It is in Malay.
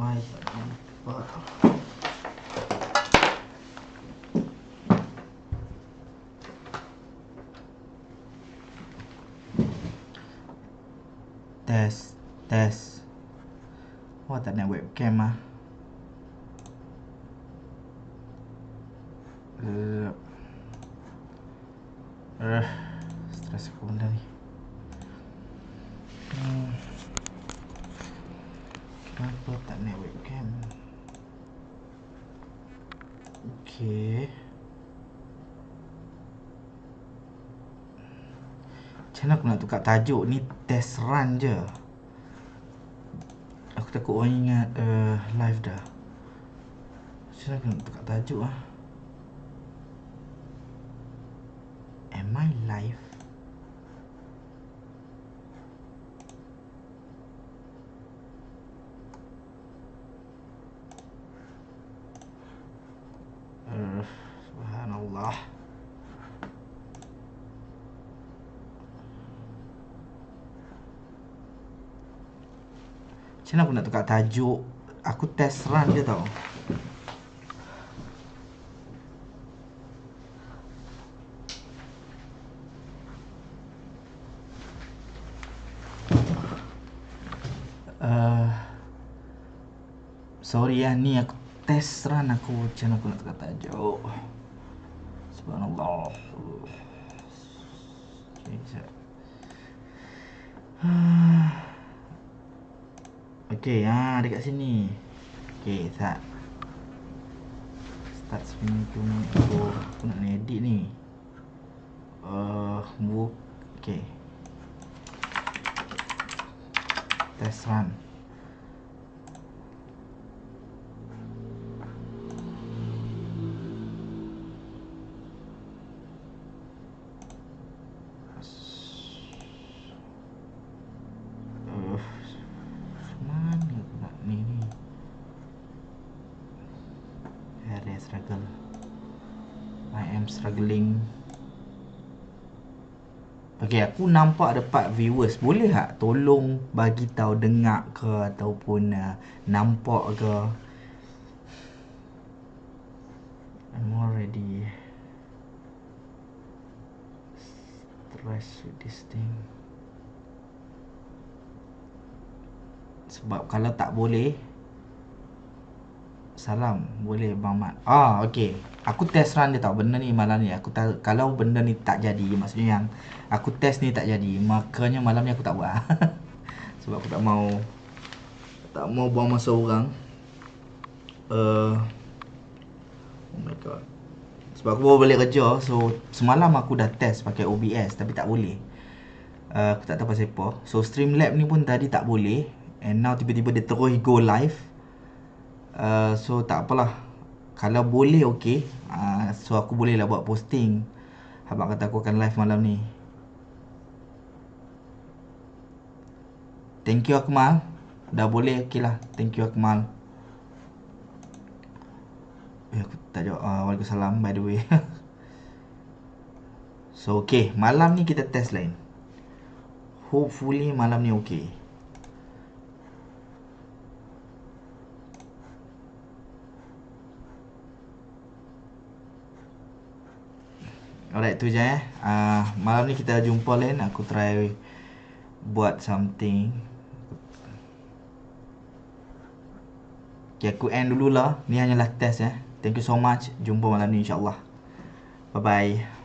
Why tak nampak? Test, test. Tak nak webcam ah. Uh, uh, stres aku benda ni. Hmm. Kenapa tak nak webcam? Okay. Macam mana aku nak tukar tajuk ni test run je Aku takut orang ingat uh, live dah Macam mana aku nak tukar tajuk ah? Am I live? Uh, Subhanallah Macam mana aku nak tukar tajuk? Aku test run je tau. Uh, Sorry ya ni aku test run aku Macam aku nak tukar tajuk. Subhanallah. Okay, sekejap. Okey, ha dekat sini. Okey, start. Start spinning tu ni aku, nak edit ni. Uh, move. Okey. Test run. Uh, mana aku nak ni ni? Area struggle. I am struggling. Okay, aku nampak 4 viewers. Boleh tak tolong bagi tahu dengar ke ataupun uh, nampak ke? I'm already stressed with this thing. Sebab kalau tak boleh Salam Boleh Bang Mat? Ah okay Aku test run dia tau Benda ni malam ni. Aku tahu Kalau benda ni tak jadi Maksudnya yang Aku test ni tak jadi Makanya malam ni aku tak buat. Sebab aku tak mau Tak mau buang masa orang. Uh, Oh my god. Sebab aku baru balik kerja So semalam aku dah test pakai OBS Tapi tak boleh. Uh, Aku tak tahu pasal apa. So Streamlab ni pun tadi tak boleh And now tiba-tiba dia terus go live uh, So tak apalah. Kalau boleh okay uh, So aku boleh lah buat posting. Abang kata aku akan live malam ni. Thank you Akmal. Dah boleh okay lah. Thank you Akmal. Eh aku tak jawab. Uh, Waalaikumsalam by the way. So okay Malam ni kita test lain. Hopefully malam ni okay Alright tu je eh. Uh, Malam ni kita jumpa lain. Aku try Buat something. Okay aku end dululah. Ni hanyalah test eh. Thank you so much. Jumpa malam ni insyaAllah. Bye bye